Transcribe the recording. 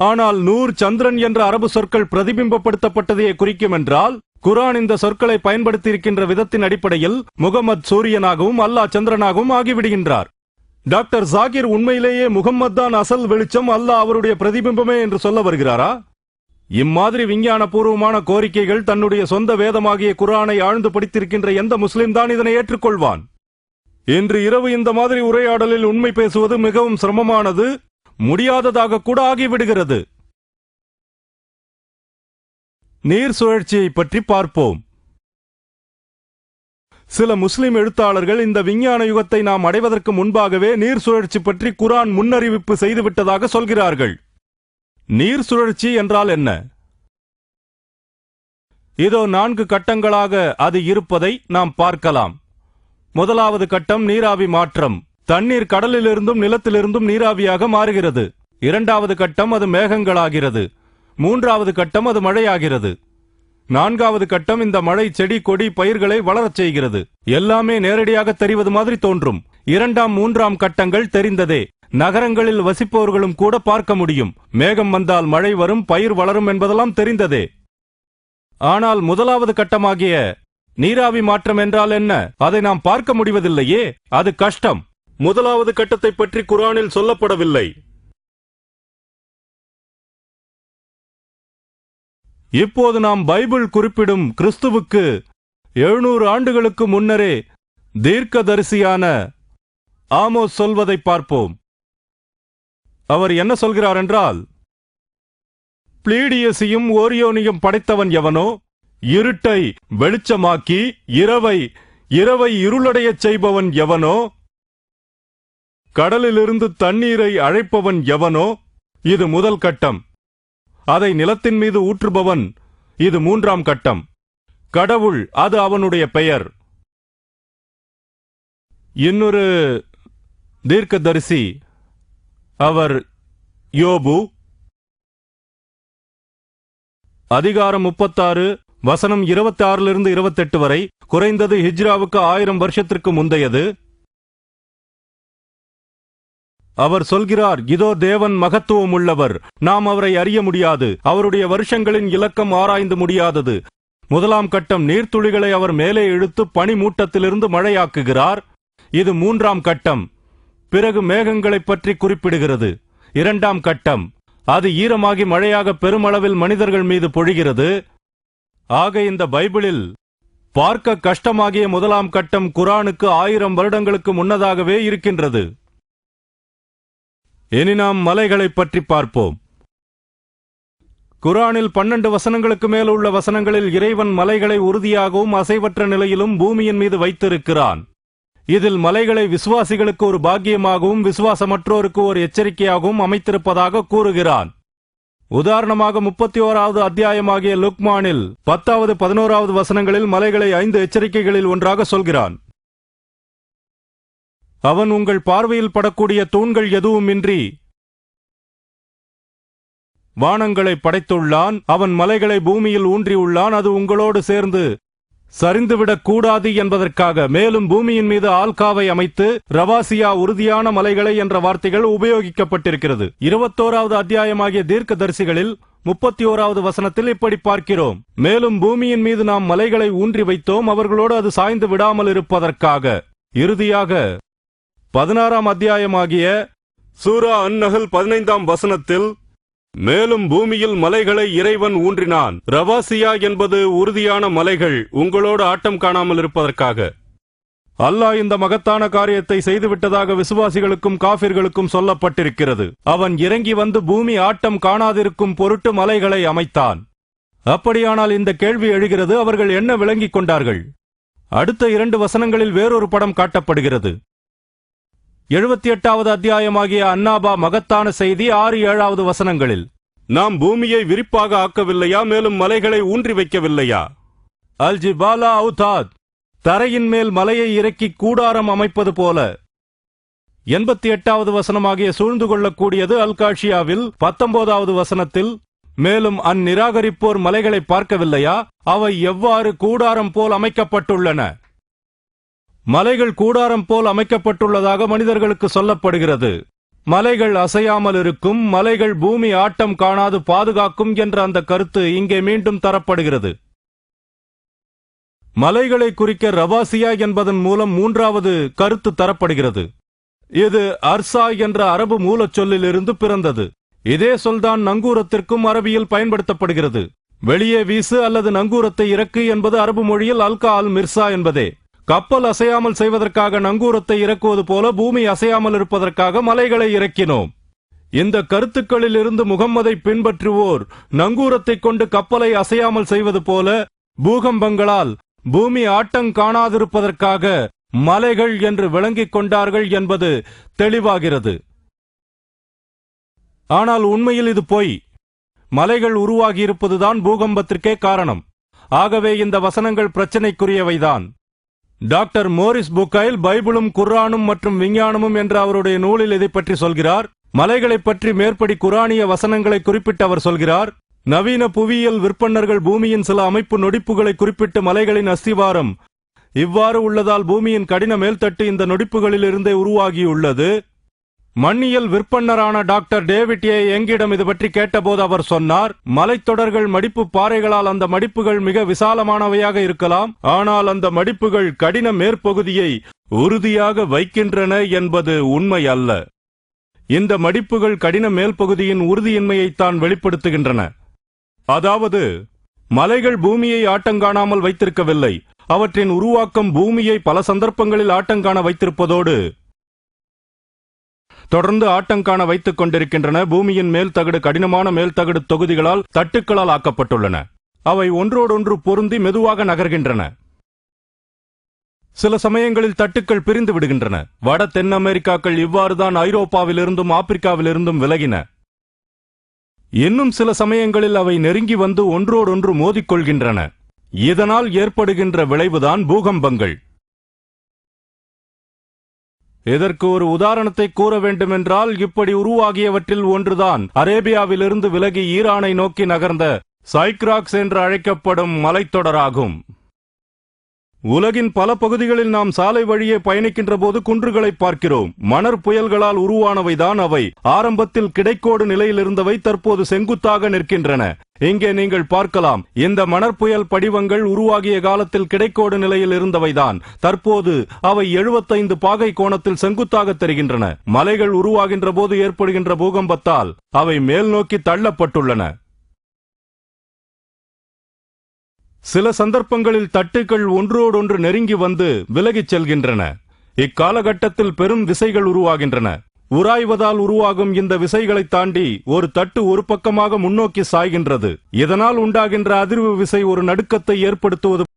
ஆனால் நூர் சந்திரன் என்ற அரபு சொற்கள் பிரதிபிம்பப்படுத்தப்பட்டதையே குறிக்கும் என்றால் குரான் இந்த சொற்களை பயன்படுத்தியிருக்கின்ற விதத்தின் அடிப்படையில் முகமது சூரியனாகவும் அல்லாஹ் சந்திரனாகவும் ஆகிவிடுகின்றார். டாக்டர் ஜாகிர் உண்மையிலேயே முகம்மது தான் அசல் வெளிச்சம் அல்லாஹ் அவருடைய பிரதிபிம்பமே என்று சொல்ல வருகிறாரா? இம்மாதிரி விஞ்ஞான பூர்வமான கோரிக்கைகள் தன்னுடைய சொந்த வேதமாகிய குரானை ஆழ்ந்து படித்திருக்கின்ற எந்த முஸ்லிம் தான் இதனை ஏற்றுக்கொள்வான்? இன்று இரவு இந்த மாதிரி உரையாடலில் உண்மை பேசுவது மிகவும் சிரமமானது முடியாததாக கூட ஆகிவிடுகிறது. நீர் சுழற்சியை பற்றி பார்ப்போம். சில முஸ்லிம் எழுத்தாளர்கள் இந்த விஞ்ஞான யுகத்தை நாம் அடைவதற்கு முன்பாகவே நீர் சுழற்சி பற்றி குரான் முன்னறிவிப்பு செய்துவிட்டதாக சொல்கிறார்கள். நீர் சுழற்சி என்றால் என்ன? இதோ நான்கு கட்டங்களாக அது இருப்பதை நாம் பார்க்கலாம். முதலாவது கட்டம் நீராவி மாற்றம். தண்ணீர் கடலிலிருந்தும் நிலத்திலிருந்தும் நீராவியாக மாறுகிறது. இரண்டாவது கட்டம் அது மேகங்களாகிறது. மூன்றாவது கட்டம் அது மழையாகிறது. நான்காவது கட்டம் இந்த மழை செடி கொடி பயிர்களை வளரச் செய்கிறது. எல்லாமே நேரடியாக தெரிவது மாதிரி தோன்றும். இரண்டாம் மூன்றாம் கட்டங்கள் தெரிந்ததே. நகரங்களில் வசிப்பவர்களும் கூட பார்க்க முடியும். மேகம் வந்தால் மழை வரும் பயிர் வளரும் என்பதெல்லாம் தெரிந்ததே. ஆனால் முதலாவது கட்டமாகிய நீராவி மாற்றம் என்றால் என்ன? அதை நாம் பார்க்க முடிவதில்லையே. அது கஷ்டம். முதலாவது கட்டத்தை பற்றி குரானில் சொல்லப்படவில்லை. இப்போது நாம் பைபிள் குறிப்பிடும் கிறிஸ்துவுக்கு எழுநூறு ஆண்டுகளுக்கு முன்னரே தீர்க்கதரிசியான ஆமோஸ் சொல்வதை பார்ப்போம். அவர் என்ன சொல்கிறார் என்றால் பிளீடியஸையும் ஓரியோனையும் படைத்தவன் எவனோ இருட்டை வெளிச்சமாக்கி இரவை இரவை இருளடையச் செய்பவன் எவனோ கடலிலிருந்து தண்ணீரை அழைப்பவன் எவனோ இது முதல் கட்டம். அதை நிலத்தின் மீது ஊற்றுபவன் இது மூன்றாம் கட்டம். கடவுள் அது அவனுடைய பெயர். இன்னொரு தீர்க்கதரிசி அவர் யோபு. அதிகாரம் முப்பத்தாறு வசனம் இருபத்தி ஆறிலிருந்து இருபத்தெட்டு வரை குறைந்தது ஹிஜ்ராவுக்கு ஆயிரம் வருஷத்திற்கு முந்தையது. அவர் சொல்கிறார் இதோ தேவன் மகத்துவம் உள்ளவர் நாம் அவரை அறிய முடியாது. அவருடைய வருஷங்களின் இலக்கம் ஆராய்ந்து முடியாதது. முதலாம் கட்டம் நீர்த்துளிகளை அவர் மேலே இழுத்து பனிமூட்டத்திலிருந்து மழையாக்குகிறார். இது மூன்றாம் கட்டம். பிறகு மேகங்களைப் பற்றி குறிப்பிடுகிறது. இரண்டாம் கட்டம். அது ஈரமாகி மழையாக பெருமளவில் மனிதர்கள் மீது பொழிகிறது. ஆக இந்த பைபிளில் பார்க்க கஷ்டமாகிய முதலாம் கட்டம் குரானுக்கு ஆயிரம் வருடங்களுக்கு முன்னதாகவே இருக்கின்றது. இனி நாம் மலைகளைப் பற்றி பார்ப்போம். குரானில் பன்னெண்டு வசனங்களுக்கு மேல் உள்ள வசனங்களில் இறைவன் மலைகளை உறுதியாகவும் அசைவற்ற நிலையிலும் பூமியின் மீது வைத்திருக்கிறான். இதில் மலைகளை விசுவாசிகளுக்கு ஒரு பாக்கியமாகவும் விசுவாசமற்றோருக்கு ஒரு எச்சரிக்கையாகவும் அமைத்திருப்பதாக கூறுகிறான். உதாரணமாக முப்பத்தி ஓராவது அத்தியாயமாகிய லுக்மானில் பத்தாவது பதினோராவது வசனங்களில் மலைகளை ஐந்து எச்சரிக்கைகளில் ஒன்றாக சொல்கிறான். அவன் உங்கள் பார்வையில் படக்கூடிய தூண்கள் எதுவுமின்றி வானங்களை படைத்துள்ளான் அவன் மலைகளை பூமியில் ஊன்றியுள்ளான் அது உங்களோடு சேர்ந்து சரிந்துவிடக் கூடாது என்பதற்காக மேலும் பூமியின் மீது ஆல்காவை அமைத்து ரவாசியா உறுதியான மலைகளை என்ற வார்த்தைகள் உபயோகிக்கப்பட்டிருக்கிறது. இருபத்தோராவது அத்தியாயமாகிய தீர்க்கதரிசிகளில் முப்பத்தி ஓராவது வசனத்தில் இப்படி பார்க்கிறோம். மேலும் பூமியின் மீது நாம் மலைகளை ஊன்றி வைத்தோம் அவர்களோடு அது சாய்ந்து விடாமல் இருப்பதற்காக. இறுதியாக பதினாறாம் அத்தியாயமாகிய சூரா அந்நகல் பதினைந்தாம் வசனத்தில் மேலும் பூமியில் மலைகளை இறைவன் ஊன்றினான். ரவாசியா என்பது உறுதியான மலைகள். உங்களோடு ஆட்டம் காணாமல் இருப்பதற்காக. அல்லாஹ் இந்த மகத்தான காரியத்தை செய்துவிட்டதாக விசுவாசிகளுக்கும் காபிர்களுக்கும் சொல்லப்பட்டிருக்கிறது. அவன் இறங்கி வந்து பூமி ஆட்டம் காணாதிருக்கும் பொருட்டு மலைகளை அமைத்தான். அப்படியானால் இந்த கேள்வி எழுகிறது அவர்கள் என்ன விளங்கிக் கொண்டார்கள்? அடுத்த இரண்டு வசனங்களில் வேறொரு படம் காட்டப்படுகிறது. எழுபத்தி எட்டாவது அத்தியாயமாகிய அன்னாபா மகத்தான செய்தி ஆறு ஏழாவது வசனங்களில். நாம் பூமியை விரிப்பாக ஆக்கவில்லையா மேலும் மலைகளை ஊன்றி வைக்கவில்லையா? அல்ஜிபாலா அவுதாத் தரையின் மேல் மலையை இறக்கி கூடாரம் அமைப்பது போல. எண்பத்தி எட்டாவது வசனமாகிய சூழ்ந்து கொள்ளக்கூடியது அல்காஷியாவில் பத்தொன்பதாவது வசனத்தில் மேலும் அந்நிராகரிப்போர் மலைகளை பார்க்கவில்லையா? அவை எவ்வாறு கூடாரம் போல் அமைக்கப்பட்டுள்ளன? மலைகள் கூடாரம் போல் அமைக்கப்பட்டுள்ளதாக மனிதர்களுக்கு சொல்லப்படுகிறது. மலைகள் அசையாமல் இருக்கும் மலைகள் பூமி ஆட்டம் காணாது பாதுகாக்கும் என்ற அந்த கருத்து இங்கே மீண்டும் தரப்படுகிறது. மலைகளை குறிக்க ரவாசியா என்பதன் மூலம் மூன்றாவது கருத்து தரப்படுகிறது. இது அர்சா என்ற அரபு மூலச் சொல்லிலிருந்து பிறந்தது. இதே சொல்தான் நங்கூரத்திற்கும் அரபியில் பயன்படுத்தப்படுகிறது. வெளியே வீசு அல்லது நங்கூரத்தை இறக்கு என்பது அரபு மொழியில் அல்கா அல் மிர்சா என்பதே. கப்பல் அசையாமல் செய்வதற்காக நங்கூரத்தை இறக்குவது போல பூமி அசையாமல் இருப்பதற்காக மலைகளை இறக்கினோம். இந்த கருத்துக்களில் இருந்து முகம்மதை பின்பற்றுவோர் நங்கூரத்தை கொண்டு கப்பலை அசையாமல் செய்வது போல பூகம்பங்களால் பூமி ஆட்டம் காணாதிருப்பதற்காக மலைகள் என்று விளங்கிக் கொண்டார்கள் என்பது தெளிவாகிறது. ஆனால் உண்மையில் இது பொய். மலைகள் உருவாகியிருப்பதுதான் பூகம்பத்திற்கே காரணம். ஆகவே இந்த வசனங்கள் பிரச்சனைக்குரியவைதான். டாக்டர் மோரிஸ் புக்கைல் பைபிளும் குர்ஆனும் மற்றும் விஞ்ஞானமும் என்ற அவருடைய நூலில் இதை பற்றி சொல்கிறார். மலைகளைப் பற்றி மேற்படி குரானிய வசனங்களை குறிப்பிட்டு அவர் சொல்கிறார். நவீன புவியியல் விற்பன்னர்கள் பூமியின் சில அமைப்பு நொடிப்புகளை குறிப்பிட்டு மலைகளின் அஸ்திவாரம். இவ்வாறு உள்ளதால் பூமியின் கடின மேல்தட்டு இந்த நொடிப்புகளில் இருந்தே உருவாகியுள்ளது. மண்ணியல் விற்பன்னரான டாக்டர் டேவிட் ஏ. எங்கிடம் இது பற்றி கேட்டபோது அவர் சொன்னார் மலைத்தொடர்கள் மடிப்பு பாறைகளால் அந்த மடிப்புகள் மிக விசாலமானவையாக இருக்கலாம் ஆனால் அந்த மடிப்புகள் கடின மேற்பகுதியை உறுதியாக வைக்கின்றன என்பது உண்மை அல்ல. இந்த மடிப்புகள் கடின மேல்பகுதியின் உறுதியின்மையைத்தான் வெளிப்படுத்துகின்றன. அதாவது மலைகள் பூமியை ஆட்டங்காணாமல் வைத்திருக்கவில்லை அவற்றின் உருவாக்கம் பூமியை பல சந்தர்ப்பங்களில் ஆட்டங்காண வைத்திருப்பதோடு தொடர்ந்து ஆட்டங்காண வைத்துக் கொண்டிருக்கின்றன. பூமியின் மேல் தகடு கடினமான மேல் தகடு தொகுதிகளால் தட்டுக்களால் ஆக்கப்பட்டுள்ளன. அவை ஒன்றோடொன்று பொருந்தி மெதுவாக நகர்கின்றன. சில சமயங்களில் தட்டுக்கள் பிரிந்து விடுகின்றன. வட தென் அமெரிக்காக்கள் இவ்வாறுதான் ஐரோப்பாவிலிருந்தும் ஆப்பிரிக்காவிலிருந்தும் விலகின. இன்னும் சில சமயங்களில் அவை நெருங்கி வந்து ஒன்றோடொன்று மோதிக்கொள்கின்றன. இதனால் ஏற்படுகின்ற விளைவுதான் பூகம்பங்கள். இதற்கு ஒரு உதாரணத்தை கூற வேண்டுமென்றால் இப்படி உருவாகியவற்றில் ஒன்றுதான். அரேபியாவிலிருந்து விலகி ஈரானை நோக்கி நகர்ந்த சைக்ராக்ஸ் என்று அழைக்கப்படும் மலைத்தொடராகும். உலகின் பல பகுதிகளில் நாம் சாலை வழியே பயணிக்கின்ற போது குன்றுகளை பார்க்கிறோம். மணற் புயல்களால் உருவானவைதான் அவை. ஆரம்பத்தில் கிடைக்கோடு நிலையில் இருந்தவை தற்போது செங்குத்தாக நிற்கின்றன. இங்கே நீங்கள் பார்க்கலாம் இந்த மணற்புயல் படிவங்கள் உருவாகிய காலத்தில் கிடைக்கோடு நிலையில் இருந்தவைதான். தற்போது அவை 75 பாகை கோணத்தில் செங்குத்தாக தெரிகின்றன. மலைகள் உருவாகின்ற போது ஏற்படுகின்ற பூகம்பத்தால் அவை மேல் நோக்கி தள்ளப்பட்டுள்ளன. சில சந்தர்ப்பங்களில் தட்டுக்கள் ஒன்றோடொன்று நெருங்கி வந்து விலகிச் செல்கின்றன. இக்காலகட்டத்தில் பெரும் விசைகள் உருவாகின்றன. உராய்வதால் உருவாகும் இந்த விசைகளை தாண்டி ஒரு தட்டு ஒரு பக்கமாக முன்னோக்கி சாய்கின்றது. இதனால் உண்டாகின்ற அதிர்வு விசை ஒரு நடுக்கத்தை ஏற்படுத்துவது